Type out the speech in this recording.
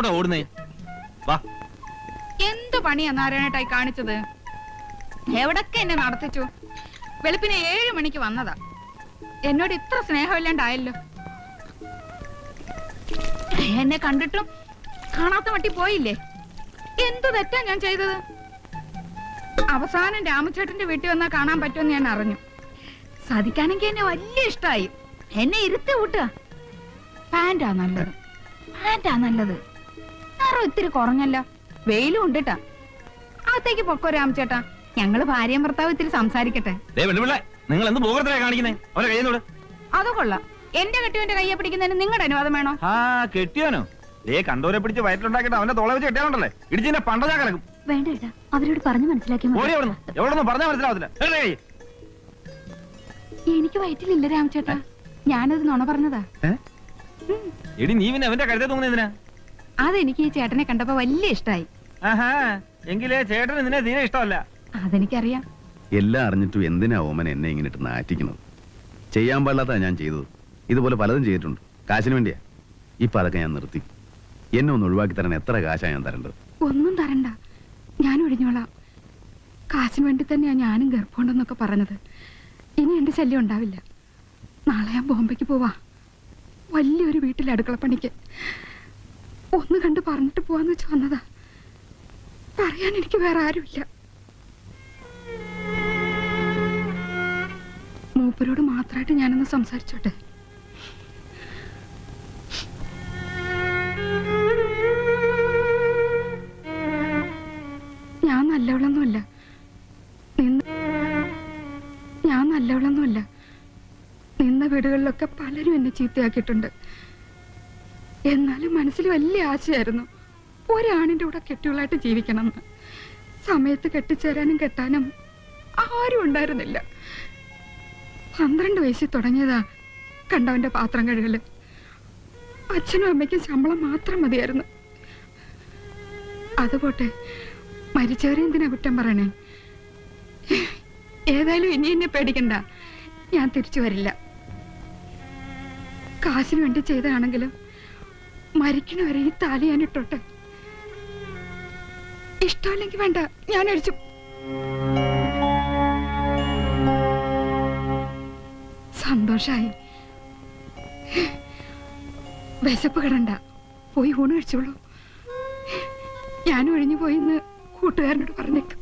എങ്ങോട്ടാ ഓടുന്നേ. വാ. എന്ത് പണിയാ നാരായണേട്ടായി കാണിച്ചത്? എവിടൊക്കെ എന്നെ നടത്തിച്ചു? വെളുപ്പിനെ ഏഴു മണിക്ക് വന്നതാ. എന്നോട് ഇത്ര സ്നേഹമില്ലാണ്ടായല്ലോ. എന്നെ കണ്ടിട്ടും കാണാത്ത വട്ടി പോയില്ലേ? എന്തു തെറ്റാ ഞാൻ ചെയ്തത്? അവസാനം രാമചേട്ടന്റെ വീട്ടിൽ വന്നാ കാണാൻ പറ്റുമെന്ന് ഞാൻ അറിഞ്ഞു. സാധിക്കാനെങ്കിൽ എന്നെ വലിയ ഇഷ്ടായി. എന്നെ ഇരുത്തി വിട്ടുക പാന്റാ നല്ലത്. പാന്റാ നല്ലത്. നിറം ഇത്തിരി കുറഞ്ഞല്ലോ. വെയിലും ഉണ്ടിട്ടാ അകത്തേക്ക് പൊക്കോ രാമചേട്ടാ. ഞങ്ങൾ ഭാര്യയും ഭർത്താവ് ഇത്തിരി സംസാരിക്കട്ടെ. നിങ്ങൾ എന്ത് പോകത്തിലാ കാണിക്കുന്നേ? അവരെ കഴിയുന്നോട് അത് കൊള്ളാം. എന്റെ കെട്ടിയോന്റെ കയ്യെ പിടിക്കുന്നതിന് നിങ്ങളുടെ അനുവാദം വേണോ? ആ കെട്ടിയോനോ? ദേ കണ്ടോരെ പിടിച്ച് വയറ്റിലുണ്ടാക്കിട്ട് അവന്റെ തോള വെച്ച് കെട്ടിയാലുണ്ടല്ലേ? ഇടിച്ചിന്റെ പണ്ട ഞാൻ കിടക്കും. വേണ്ട ഏട്ടാ അവരോട് പറഞ്ഞു മനസ്സിലാക്കി ഓടി എവിടുന്ന് പറഞ്ഞാൽ മനസ്സിലാവത്തില്ല? എനിക്ക് വയറ്റിലില്ല രാമചേട്ടാ. ഞാനത് നുണ പറഞ്ഞതാ. എടി നീ പിന്നെ അവന്റെ കരുതേ തൂങ്ങുന്ന അതെനിക്ക് ഈ ചേട്ടനെ കണ്ടപ്പോ വലിയ ഇഷ്ടായി. ആഹാ എങ്കിലേ ചേട്ടൻ തീരെ ഇഷ്ടമല്ല. അതെനിക്കറിയാം. എല്ലാം അറിഞ്ഞിട്ടും എന്തിനാ ഓമൻ എന്നെ ഇങ്ങനെ ഇട്ട് നാറ്റിക്കുന്നത്? ചെയ്യാൻ പാടില്ലാത്ത ഞാൻ ചെയ്തത്. ഇതുപോലെ പലതും ചെയ്തിട്ടുണ്ട്. കാശിന് വേണ്ടിയാ. ഇപ്പൊ അതൊക്കെ ഞാൻ നിർത്തി. എന്നെ ഒന്ന് ഒഴിവാക്കി തരാൻ എത്ര കാശാ ഞാൻ തരേണ്ടത്? ഒന്നും തരണ്ട. ഞാൻ ഒഴിഞ്ഞോളാം. കാശിന് വേണ്ടി തന്നെയാ ഞാനും ഗർഭമുണ്ടെന്നൊക്കെ പറഞ്ഞത്. ഇനി എന്റെ ശല്യം ഉണ്ടാവില്ല. നാളെ ഞാൻ ബോംബെക്ക് പോവാ. വലിയൊരു വീട്ടിലെ അടുക്കള അടുക്കളപ്പണിക്ക്. ഒന്ന് കണ്ട് പറഞ്ഞിട്ട് പോവാന്ന് വെച്ച് വന്നതാ. പറയാൻ എനിക്ക് വേറെ ആരുമില്ല. മൂപ്പരോട് മാത്രമായിട്ട് ഞാനൊന്ന് സംസാരിച്ചോട്ടെ. ഞാൻ നല്ലവളൊന്നുമല്ല. ഞാൻ നല്ലവളൊന്നുമല്ല. നിന്ന വീടുകളിലൊക്കെ പലരും എന്നെ ചീത്തയാക്കിയിട്ടുണ്ട്. എന്നാലും മനസ്സിൽ വലിയ ആശയായിരുന്നു. ഒരാണിന്റെ കൂടെ കെട്ടികളായിട്ട് ജീവിക്കണം എന്ന്. സമയത്ത് കെട്ടിച്ചേരാനും കെട്ടാനും ആരും ഉണ്ടായിരുന്നില്ല. പന്ത്രണ്ട് വയസ്സിൽ തുടങ്ങിയതാ കണ്ടവന്റെ പാത്രം കഴുകൽ. അച്ഛനും അമ്മയ്ക്കും ശമ്പളം മാത്രം മതിയായിരുന്നു. അതുപോട്ടെ മരിച്ചവരെ എന്തിനാ കുറ്റം പറയണേ? ഏതായാലും ഇനി എന്നെ പേടിക്കണ്ട. ഞാൻ തിരിച്ചു വരില്ല. കാശിന് വേണ്ടി ചെയ്തതാണെങ്കിലും മരിക്കണ വരെ ഈ താലി ഞാൻ ഇട്ടോട്ടെ ഇഷ്ടമല്ലെങ്കിൽ വേണ്ട ഞാൻ അടിച്ചു. സന്തോഷായി. വിശപ്പ് കിടണ്ട. പോയി ഊണ് കഴിച്ചോളൂ. ഞാൻ ഒഴിഞ്ഞു പോയിന്ന് കൂട്ടുകാരനോട് പറഞ്ഞേക്കും.